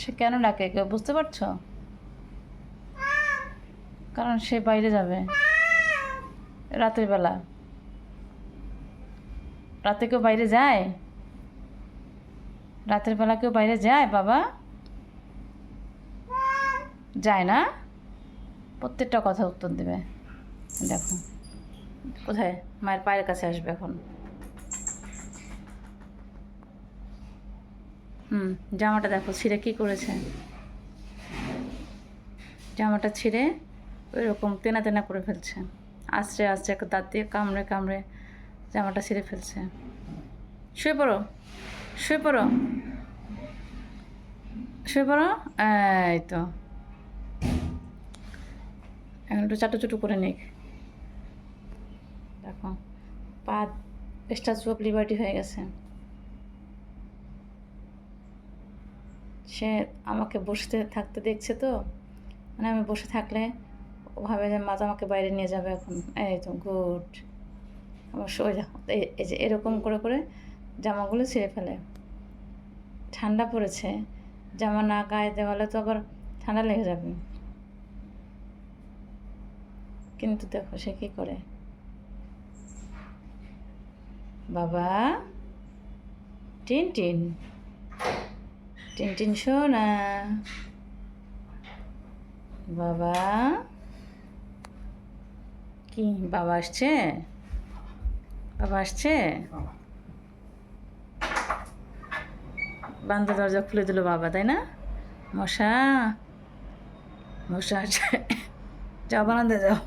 সে কেন ডাকে? কেউ বুঝতে পারছ? কারণ সে বাইরে যাবে। রাতের বেলা। রাতে কেউ বাইরে যায়? রাতের বেলা কেউ বাইরে যায়, বাবা? যায় না? প্রত্যেকটা কথা উত্তর দেবে। দেখো। কোথায়? মায়ের পায়ের কাছে আসবে এখন। হুম, জামাটা দেখো, ছিঁড়ে কী করেছে? জামাটা ছিঁড়ে ওই রকম তেনা তেনা করে ফেলছে। আস্তে আস্তে একটা দাঁত দিয়ে কামড়ে কামড়ে জামাটা ছিঁড়ে ফেলছে। শুয়ে পড়ো শুয়ে পড়ো। শুয়ে পড়ো? এই তো। এখন একটু চাটু চুটু করে নিক। দেখো, পা, স্ট্যাচু অফ লিবার্টি হয়ে গেছে। সে আমাকে বসতে থাকতে দেখছে তো। মানে আমি বসে থাকলে ও ভাবে যে, মা তো আমাকে বাইরে নিয়ে যাবে এখন। এই তো, গুড। আমার এই এই যে এরকম করে করে জামাগুলো ছিঁড়ে ফেলে। ঠান্ডা পড়েছে। জামা না গায়ে দেওয়ালে তো আবার ঠান্ডা লেগে যাবে। কিন্তু দেখো সে কী করে? বাবা! Tin tin. টিন টিন শোনা বাবা কি বাবা আসছে বাবা আসছে বান্ধব দরজা খুলে দিল বাবা তাই না মশা মশা আছে যাও বারান্দা যাও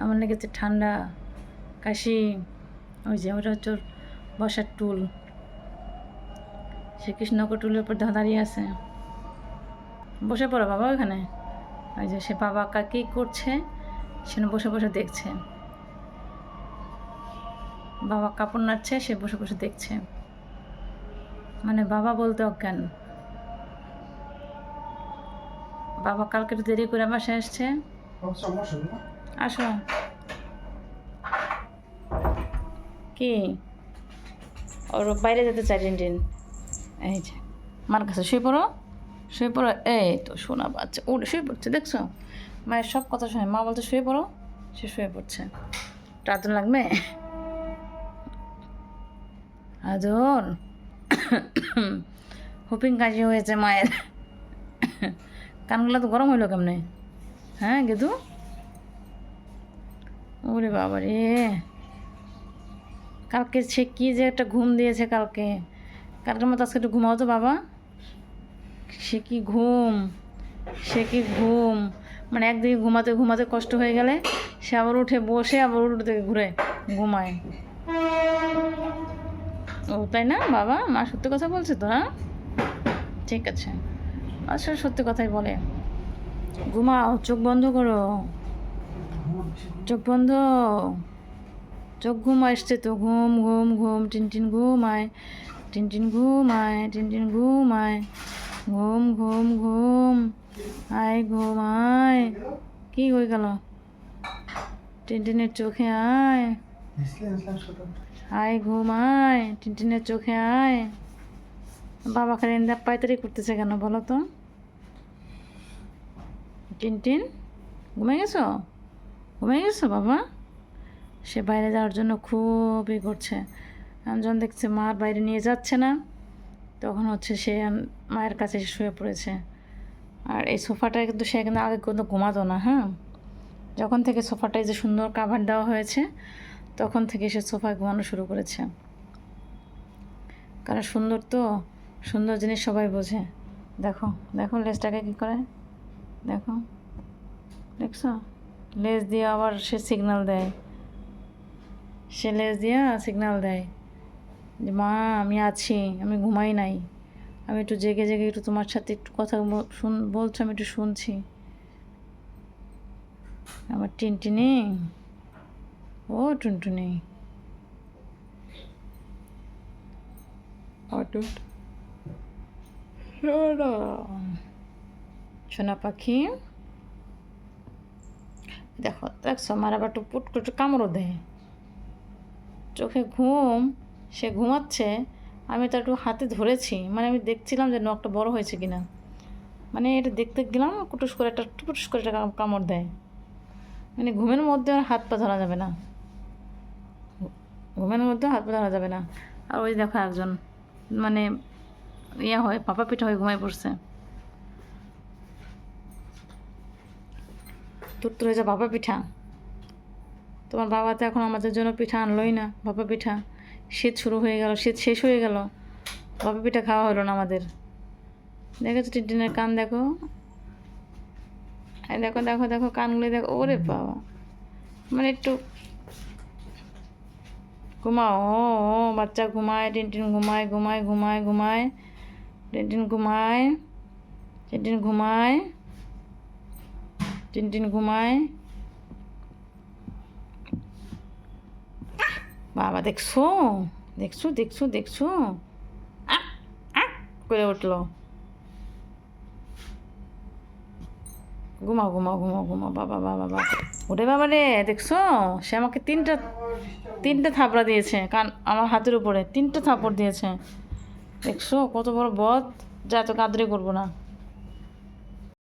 আমার লেগেছে ঠান্ডা কাশি ওই যে ওটা হচ্ছে বসার টুল সে কৃষ্ণকর টুলের উপর দাঁড়িয়ে আছে। বসে পড়ো বাবা ওখানে। ওই যে সে বাবা কা কী করছে সে বসে বসে দেখছে। বাবা কাপড় নাড়ছে, সে বসে বসে দেখছে। মানে বাবা বলতে অজ্ঞান। বাবা কালকে একটু দেরি করে বাসায় আসছে। আসো। কি? ওর বাইরে যেতে চাই টিন এই যে, মার কাছে শুয়ে পড়ো শুয়ে পড়ো, এই তো শোনা বাচ্চা, উঠে, শুয়ে পড়ছে, দেখছ? মায়ের সব কথা শোনে মা বলতে শুয়ে পড়ো, সে শুয়ে পড়ছে। রাতন লাগবে? আদর। হুপিং কাশি হয়েছে মায়ের। কানগুলো তো গরম হইল কেমনে? হ্যাঁ গেদু? ওরে বাবা রে কালকে সে কী যে একটা ঘুম দিয়েছে কালকে। কালকের মতো আজকে একটু ঘুমাও তো বাবা। সে কি ঘুম? সে কি ঘুম? মানে একদিকে ঘুমাতে ঘুমাতে কষ্ট হয়ে গেলে সে আবার উঠে বসে আবার উঠে থেকে ঘুরে ঘুমায়। ও তাই না বাবা? মা সত্যি কথা বলছে তো হ্যাঁ? ঠিক আছে। আসলে সত্যি কথাই বলে। ঘুমাও, চোখ বন্ধ করো। চোখ বন্ধ। চোখ ঘুম আসছে তো, ঘুম ঘুম ঘুম, টিন টিন ঘুমায়। টিন টিন ঘুমায়, টিন টিন ঘুমায়। ঘুম ঘুম ঘুম। আয় ঘুম, আয়। কি হয়ে গেল? টিন টিনের চোখে আয়। আয়, ঘুম, আয়। টিন টিনের চোখে আয়। বাবা খালি পাইতারি করতেছে কেন বলো তো? টিন টিন ঘুমে গেছো? ঘুমে গেছো বাবা? সে বাইরে যাওয়ার জন্য খুবই করছে। যখন দেখছে মার বাইরে নিয়ে যাচ্ছে না। তখন হচ্ছে সে মায়ের কাছে শুয়ে পড়েছে। আর এই সোফাটায় কিন্তু সে কিন্তু আগে কিন্তু ঘুমাতো না হ্যাঁ? যখন থেকে সোফাটায় যে সুন্দর কাভার দেওয়া হয়েছে, তখন থেকে সে সোফায় ঘুমানো শুরু করেছে। কারণ সুন্দর তো? সুন্দর জিনিস সবাই বোঝে। দেখো দেখো লেজটাকে কী করে? দেখো। দেখছ? লেজ দিয়ে আবার সে সিগনাল দেয়। সে লেজ দিয়ে সিগনাল দেয়। যে মা আমি আছি আমি ঘুমাই নাই। আমি একটু জেগে জেগে একটু তোমার সাথে একটু কথা শুন বলছো আমি একটু শুনছি। আমার টিনটিনি ও টুনটুনি। সোনা পাখি। দেখো দেখছ আমার আবার একটু পুট একটু কামড়ও দেয় চোখে ঘুম। সে ঘুমাচ্ছে আমি তো একটু হাতে ধরেছি। মানে আমি দেখছিলাম যে নখটা বড় হয়েছে কিনা। মানে এটা দেখতে গেলাম কুটুস করে একটা টুকুস করে একটা কামড় দেয়। মানে ঘুমের মধ্যে আর হাত পা ধরা যাবে না। ঘুমের মধ্যে হাত পা ধরা যাবে না। আর ওই দেখো একজন মানে ইয়ে হয় পাপা পিঠা হয়ে ঘুমায় পড়ছে। তোর তোর যা বাবা পিঠা। তোমার বাবা তো এখন আমাদের জন্য পিঠা আনলোই না বাবা পিঠা। শীত শুরু হয়ে গেল, শীত শেষ হয়ে গেল। বাবা পিঠা খাওয়া হলো না আমাদের। দেখেছ টিনটিনের কান দেখো? দেখো দেখো দেখো কানগুলি, দেখো, ওরে বাবা। মানে একটু ঘুমাও, ও ও, বাচ্চা ঘুমায়, টিনটিন ঘুমায় ঘুমায় ঘুমায় ঘুমায়, টিনটিন ঘুমায় টিনটিন ঘুমায় টিনটিন ঘুমায়। বাবা, দেখছ? দেখছ দেখছ দেখছ? করে উঠল। ঘুমাও ঘুমাও ঘুমাও ঘুমাও, বাবা বাবা বাবা। ওরে বাবা রে, দেখছ? সে আমাকে তিনটা, তিনটে থাপড়া দিয়েছে, কান, আমার হাতের উপরে, তিনটে থাপড় দিয়েছে। দেখছ, কত বড় বদ? যা, তোকে আদরে করব না।